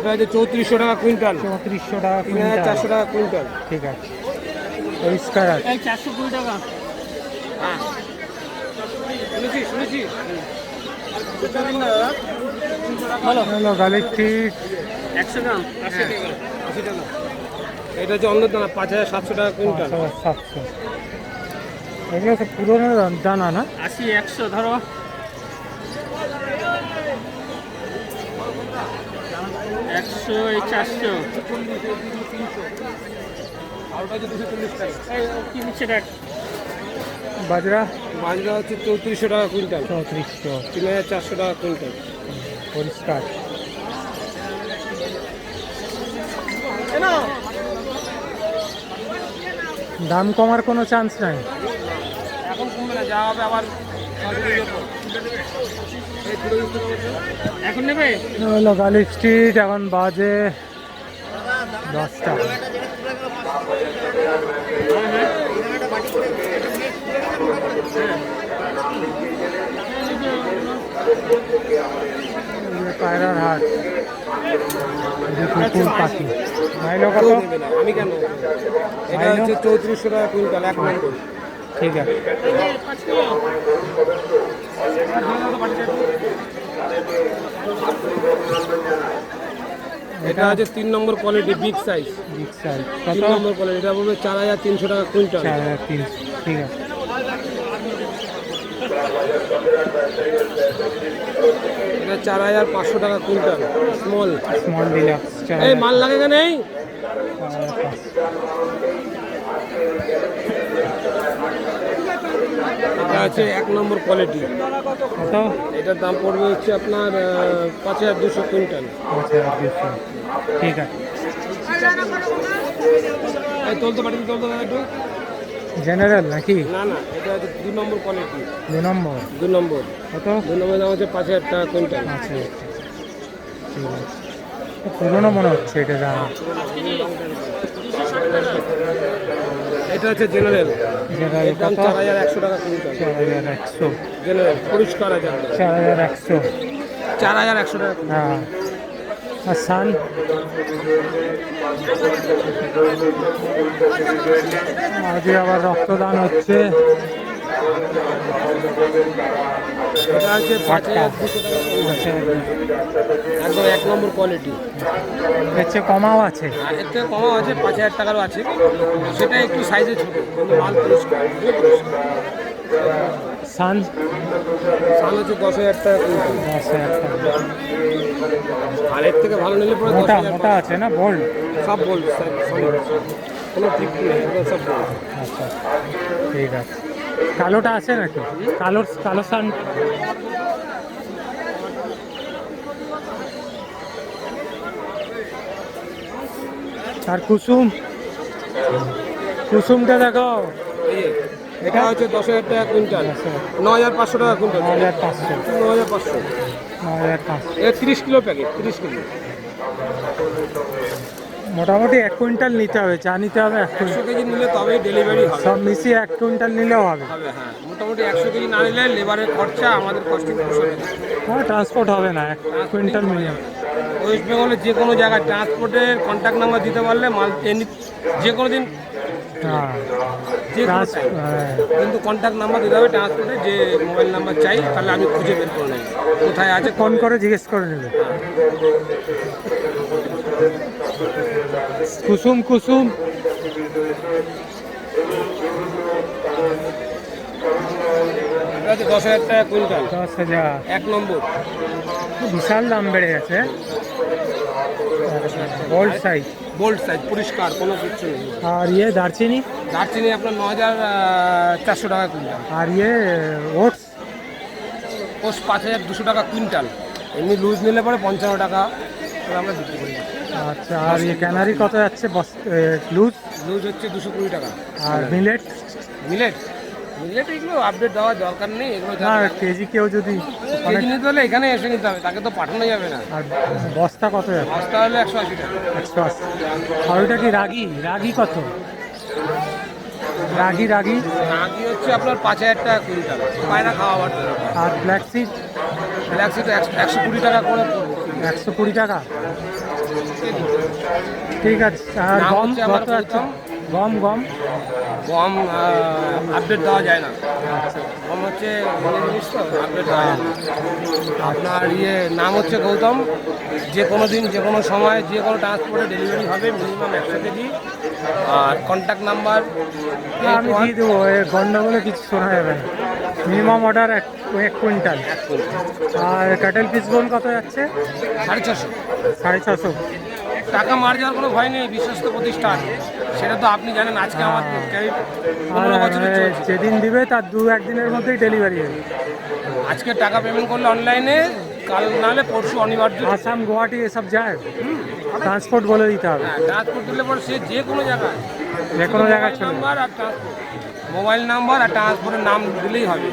এটা হচ্ছে চৌত্রিশশো টাকা কুইন্টাল। চৌত্রিশশো টাকা তিন হাজার কুইন্টাল। চারশো টাকা কুইন্টাল। ঠিক আছে। পরিষ্কার আছে। চারশো কুড়ি টাকা। হ্যাঁ। শুনেছি শুনেছি। বলো। হলো একশো গ্রাম। আশি টাকা। এটা হচ্ছে অন্য দানা পাঁচ হাজার সাতশো টাকা কুইন্টাল। সাতশো। এগুলো পুরোনো দানা না? আশি একশো ধরো। একশো এই চারশো। কি বাজরা? বাজরা হচ্ছে চৌত্রিশশো টাকা কুইন্টাল। চৌত্রিশশো। তিন হাজার চারশো টাকা কুইন্টাল। পরিষ্কার। দাম কমার কোনো চান্স নাই। এখন কমবে না যা হবে আবার এখন নেবে? হলো গালিক স্ট্রিট এখন বাজে দশটা। পায়রার হাট। এই পাখি। মাইলো কত? কেউ নেবে না, আমি কেন এটা হচ্ছে চৌত্রিশশো টাকা কুইন্টাল এক ঠিক আছে। এটা হচ্ছে তিন নম্বর quality big size big size তিন নম্বর কোয়ালিটি এটা বলবে চার হাজার তিনশো টাকা কুইন্টাল চার হাজার তিনশো ঠিক আছে। এটা চার হাজার পাঁচশো টাকা কুইন্টাল স্মল স্মল ডিলাক্স এই মাল লাগে কেন এই চার হাজার পাঁচশো। এটা আছে এক নম্বর কোয়ালিটি এটার দাম পড়বে হচ্ছে আপনার পাঁচ হাজার দুশো কুইন্টাল। ঠিক আছে। পারেন পারেন একটু। জেনারেল নাকি? না না এটা হচ্ছে দু নম্বর কোয়ালিটি দু নম্বর। দু নম্বর। কত? দু নম্বর দাম হচ্ছে পাঁচ হাজার টাকা কুইন্টাল। আচ্ছা ঠিক আছে। পুরোনো মনে হচ্ছে এটা দাম এটা হচ্ছে জেনারেল জেনারেল কত? চার হাজার একশো টাকা কুইন্টাল চার হাজার একশো। জেনারেল পরিষ্কার আছে। চার হাজার একশো। চার হাজার একশো টাকা হ্যাঁ। আর সান? আজকে আবার রক্তদান হচ্ছে। এটা হচ্ছে পাঁচ হাজার দুশো টাকা কুইন্টাল। আচ্ছা, একদম এক নম্বর কোয়ালিটি এর চেয়ে কমাও আছে। আর এর থেকে কমও আছে পাঁচ হাজার টাকারও আছে। সেটা একটু সাইজে ছোট কিন্তু মাল পরিষ্কার। সান? সাল হচ্ছে দশ হাজার টাকা দশ হাজার টাকা। আর এর থেকে ভালো নিলে পরে মোটা মোটা আছে না বোল্ড সব বল কোনো ঠিক নেই সব বল আচ্ছা। ঠিক আছে। কালোটা আছে নাকি? কালো কালো সান আর কুসুম? কুসুমটা দেখো। এটা হচ্ছে দশ হাজার টাকা কুইন্টাল। ন হাজার পাঁচশো টাকা কুইন্টাল। ন হাজার পাঁচশো। ন হাজার পাঁচশো। ন হাজার পাঁচশো। এটা তিরিশ কিলো প্যাকেট তিরিশ কিলো। মোটামুটি এক কুইন্টাল নিতে হবে চা নিতে হবে এক একশো কেজি নিলে তবেই ডেলিভারি হবে। সব মিশিয়ে এক কুইন্টাল নিলেও হবে। হবে হ্যাঁ। মোটামুটি একশো কেজি না নিলে লেবারের খরচা আমাদের কস্টিং পোষাবে না। হ্যাঁ ট্রান্সপোর্ট হবে না এক কুইন্টাল মিনিমাম। ওয়েস্ট বেঙ্গলের যে কোনো জায়গায় ট্রান্সপোর্টের কন্ট্যাক্ট নাম্বার দিতে পারলে মাল যে কোনো দিন হ্যাঁ। যে কোনো ট্রান্স time। হ্যাঁ। কিন্তু কন্ট্যাক্ট নাম্বার দিতে হবে ট্রান্সপোর্টে যে মোবাইল নাম্বার চাই তাহলে আমি খুঁজে বের করে নেই কোথায় আছে ফোন করে জিজ্ঞেস করে নেবে। কুসুম কুসুম। দশ হাজার টাকা কুইন্টাল। দশ হাজার। এক নম্বর। বিশাল দাম বেড়ে গেছে। সাইজ বোল্ড সাইজ পরিষ্কার কোনো কিছু নেই। আর ইয়ে দারচিনি? দারচিনি আপনার ন হাজার চারশো টাকা কুইন্টাল। আর ইয়ে ওটস? পোস্ট পাঁচ হাজার দুশো টাকা কুইন্টাল। এমনি লুজ নিলে পরে পঞ্চান্ন টাকা আমরা বিক্রি করি। আচ্ছা আর ইয়ে ক্যানারি কত যাচ্ছে? লুজ? লুজ হচ্ছে দুশো কুড়ি টাকা। আর মিলেট? মিলেট? মিলেট এগুলো আপডেট দেওয়ার দরকার নেই এগুলো না কেজি কেউ যদি কেজি নিতে হলে এখানে এসে নিতে হবে তাকে তো পাঠানো যাবে না। আর বস্তা কত যাচ্ছে? বস্তা হলে একশো আশি টাকা। একশো আশি। আর ওইটা কি রাগি? রাগি কত? রাগি রাগি? নাকি হচ্ছে আপনার পাঁচ হাজার টাকা কুইন্টাল পায়রা খাওয়াবার আর ব্ল্যাক সিড গ্যালাক্সি তো একশো কুড়ি টাকা করে। একশো কুড়ি টাকা? ঠিক আছে আর গম কত আছে? গম গম? গম আপডেট দেওয়া যায় না। গম হচ্ছে জিনিস তো আপডেট দেওয়া যায় না। আপনার ইয়ে নাম হচ্ছে গৌতম। যে কোনো দিন যে কোনো সময় যে কোনো ট্রান্সপোর্টে ডেলিভারি হবে মিনিমাম একশো কেজি। আর কন্ট্যাক্ট নাম্বার আমি দিয়ে দেবো গন্ডগোলে কিছু শোনা যাবে না। মিনিমাম অর্ডার এক এক কুইন্টাল। আর ক্যাটেল পিস বোন কত যাচ্ছে? সাড়ে ছশো। সাড়ে ছশো। টাকা মার যাওয়ার কোনো ভয় নেই বিশ্বস্ত প্রতিষ্ঠান। সেটা তো আপনি জানেন আজকে আমার যেদিন দিবে তার দু একদিনের মধ্যেই ডেলিভারি হবে। আজকে টাকা পেমেন্ট করলে অনলাইনে কাল নাহলে পরশু অনিবার্য। আসাম গুয়াহাটি এসব যায়। ট্রান্সপোর্ট বলে দিতে হবে। হ্যাঁ ট্রান্সপোর্ট দিলে পরে সে যে কোনো জায়গায়। যে কোনো জায়গায় চলে আর ট্রান্সপোর্ট মোবাইল নাম্বার আর ট্রান্সপোর্টের নাম দিলেই হবে।